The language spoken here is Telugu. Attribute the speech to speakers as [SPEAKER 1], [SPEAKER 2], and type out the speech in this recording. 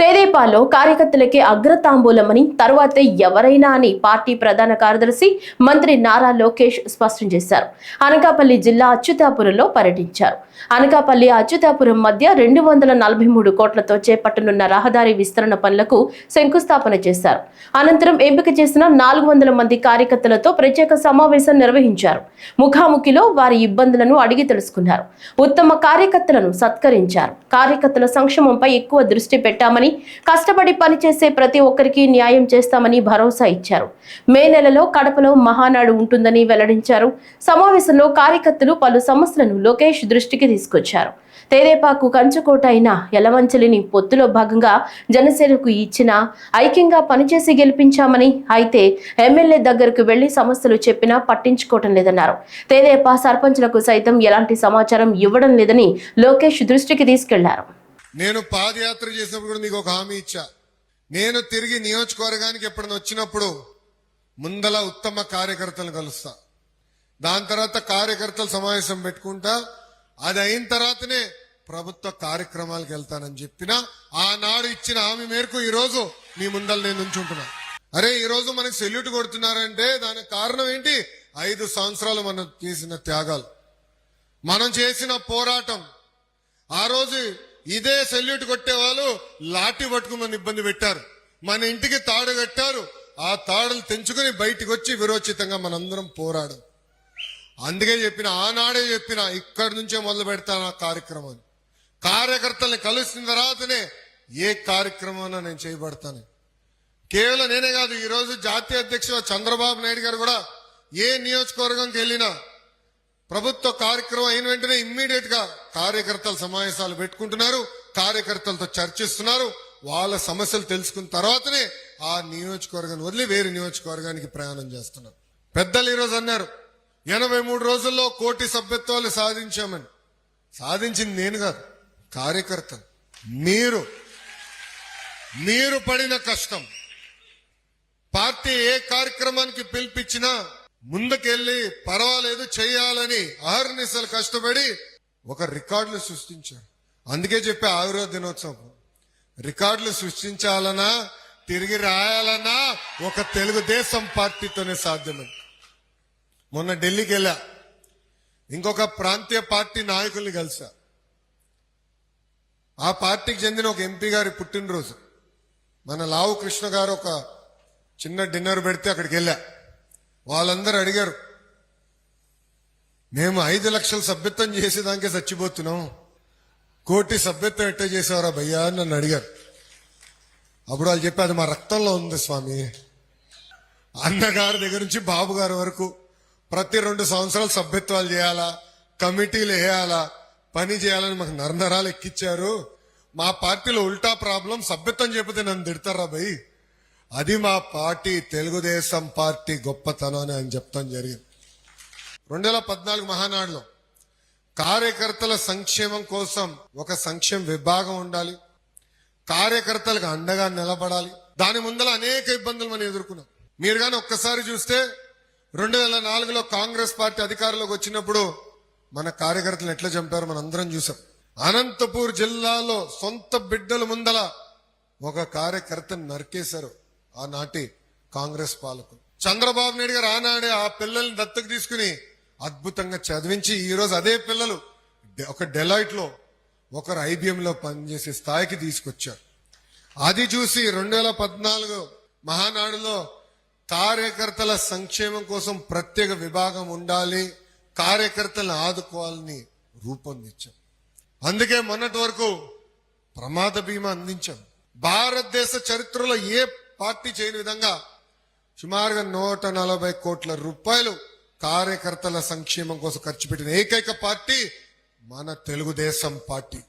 [SPEAKER 1] తెదేపాలో కార్యకర్తలకే అగ్రతాంబూలమని తర్వాతే ఎవరైనా అని పార్టీ ప్రధాన కార్యదర్శి మంత్రి నారా లోకేష్ స్పష్టం చేశారు. అనకాపల్లి జిల్లా అచ్యుతాపురంలో పర్యటించారు. అనకాపల్లి అచ్యుతాపురం మధ్య రెండు వందల నలభై మూడు కోట్లతో చేపట్టనున్న రహదారి విస్తరణ పనులకు శంకుస్థాపన చేశారు. అనంతరం ఎంపిక చేసిన నాలుగు వందల మంది కార్యకర్తలతో ప్రత్యేక సమావేశం నిర్వహించారు. ముఖాముఖిలో వారి ఇబ్బందులను అడిగి తెలుసుకున్నారు. ఉత్తమ కార్యకర్తలను సత్కరించారు. కార్యకర్తల సంక్షేమంపై ఎక్కువ దృష్టి పెట్టామని కష్టపడి పనిచేసే ప్రతి ఒక్కరికి న్యాయం చేస్తామని భరోసా ఇచ్చారు. మే నెలలో కడపలో మహానాడు ఉంటుందని వెల్లడించారు. సమావేశంలో కార్యకర్తలు పలు సమస్యలను లోకేష్ దృష్టికి తీసుకొచ్చారు. తేదేపాకు కంచుకోట అయిన ఎలమంచలిని పొత్తులో భాగంగా జనసేనకు ఇచ్చిన ఐక్యంగా పనిచేసి గెలిపించామని అయితే ఎమ్మెల్యే దగ్గరకు వెళ్ళి సమస్యలు చెప్పినా పట్టించుకోవటం లేదన్నారు. తేదేపా సర్పంచ్లకు సైతం ఎలాంటి సమాచారం ఇవ్వడం లేదని లోకేష్ దృష్టికి తీసుకెళ్ళారు.
[SPEAKER 2] నేను పాదయాత్ర చేసినప్పుడు కూడా మీకు ఒక హామీ ఇచ్చా. నేను తిరిగి నియోజకవర్గానికి ఎప్పుడైనా వచ్చినప్పుడు ముందల ఉత్తమ కార్యకర్తలను కలుస్తా. దాని తర్వాత కార్యకర్తల సమావేశం పెట్టుకుంటా. అది అయిన తర్వాతనే ప్రభుత్వ కార్యక్రమాలకు వెళ్తానని చెప్పిన ఆనాడు ఇచ్చిన హామీ మేరకు ఈరోజు మీ ముందల నేను ఉంచుంటున్నా అరే ఈరోజు మనకి సెల్యూట్ కొడుతున్నారంటే దానికి కారణం ఏంటి? ఐదు సంవత్సరాలు మనం చేసిన త్యాగాలు. మనం చేసిన పోరాటం. ఆ రోజు ఇదే సెల్యూట్ కొట్టేవాళ్ళు లాఠీ పట్టుకుని ఇబ్బంది పెట్టారు. మన ఇంటికి తాడు కట్టారు. ఆ తాడులు తెంచుకుని బయటికి వచ్చి విరోచితంగా మనందరం పోరాడం. అందుకే చెప్పిన ఆనాడే చెప్పిన ఇక్కడి నుంచే మొదలు పెడతాను ఆ కార్యక్రమాన్ని కార్యకర్తల్ని కలిసిన తర్వాతనే ఏ కార్యక్రమం నేను చేయబడతాను. కేవలం నేనే కాదు ఈరోజు జాతీయ అధ్యక్షుడు చంద్రబాబు నాయుడు గారు కూడా ఏ నియోజకవర్గంకి వెళ్ళినా ప్రభుత్వ కార్యక్రమం అయిన వెంటనే ఇమ్మీడియట్గా కార్యకర్తల సమావేశాలు పెట్టుకుంటున్నారు కార్యకర్తలతో చర్చిస్తున్నారు. వాళ్ళ సమస్యలు తెలుసుకున్న తర్వాతనే ఆ నియోజకవర్గాన్ని వదిలి వేరే నియోజకవర్గానికి ప్రయాణం చేస్తున్నారు. పెద్దలు ఈరోజు అన్నారు ఎనభై మూడు రోజుల్లో కోటి సభ్యత్వాలు సాధించామని. సాధించింది నేను కాదు కార్యకర్తలు. మీరు మీరు పడిన కష్టం. పార్టీ ఏ కార్యక్రమానికి పిలిపించినా ముందుకెళ్ళి పర్వాలేదు చేయాలని అహర్నిశలు కష్టపడి ఒక రికార్డులు సృష్టించారు. అందుకే చెప్పే ఆయుర్వేద దినోత్సవం. రికార్డులు సృష్టించాలన్నా తిరిగి రాయాలన్నా ఒక తెలుగుదేశం పార్టీతోనే సాధ్యమే మొన్న ఢిల్లీకి వెళ్ళా ఇంకొక ప్రాంతీయ పార్టీ నాయకుల్ని కలిసా. ఆ పార్టీకి చెందిన ఒక ఎంపీ గారి పుట్టినరోజు. మన లావు కృష్ణ గారు ఒక చిన్న డిన్నర్ పెడితే అక్కడికి వెళ్ళా. వాళ్ళందరూ అడిగారు మేము ఐదు లక్షలు సభ్యత్వం చేసేదానికే చచ్చిపోతున్నాం. కోటి సభ్యత్వం ఎట్ట చేసేవారా భయ్యా? అని నన్ను అడిగారు. అప్పుడు వాళ్ళు చెప్పి అది మా రక్తంలో ఉంది స్వామి. అన్నగారి దగ్గర నుంచి బాబు గారి వరకు ప్రతి రెండు సంవత్సరాలు సభ్యత్వాలు చేయాలా కమిటీలు వేయాలా పని చేయాలని మాకు నరనరాలు ఎక్కిచ్చారు. మా పార్టీలో ఉల్టా ప్రాబ్లం సభ్యత్వం చెప్పితే నన్ను తిడతారా భయ్? అది మా పార్టీ తెలుగుదేశం పార్టీ గొప్పతనం అని ఆయన చెప్తాం జరిగింది. రెండు వేల పద్నాలుగు మహానాడులో కార్యకర్తల సంక్షేమం కోసం ఒక సంక్షేమ విభాగం ఉండాలి. కార్యకర్తలకు అండగా నిలబడాలి. దాని ముందర అనేక ఇబ్బందులు మనం ఎదుర్కొన్నాం. మీరు కానీ ఒక్కసారి చూస్తే రెండు వేల నాలుగులో కాంగ్రెస్ పార్టీ అధికారంలోకి వచ్చినప్పుడు మన కార్యకర్తలు ఎట్లా చంపారు మనం అందరం చూసాం. అనంతపూర్ జిల్లాలో సొంత బిడ్డల ముందల ఒక కార్యకర్తను నరికేశారు. ఆనాటి కాంగ్రెస్ పాలకులు. చంద్రబాబు నాయుడు గారు ఆనాడే ఆ పిల్లల్ని దత్తకు తీసుకుని అద్భుతంగా చదివించి ఈరోజు అదే పిల్లలు ఒక డెలాయిట్లో ఒకరు ఐబిఎంలో పనిచేసే స్థాయికి తీసుకొచ్చారు. అది చూసి రెండు వేల పద్నాలుగు మహానాడులో కార్యకర్తల సంక్షేమం కోసం ప్రత్యేక విభాగం ఉండాలి కార్యకర్తలను ఆదుకోవాలని రూపొందించాం. అందుకే మొన్నటి వరకు ప్రమాద బీమా అందించాం. భారతదేశ చరిత్రలో ఏ పార్టీ చేయని విధంగా సుమారుగా నూట నలభై కోట్ల రూపాయలు కార్యకర్తల సంక్షేమం కోసం ఖర్చు పెట్టిన ఏకైక పార్టీ మన తెలుగుదేశం పార్టీ.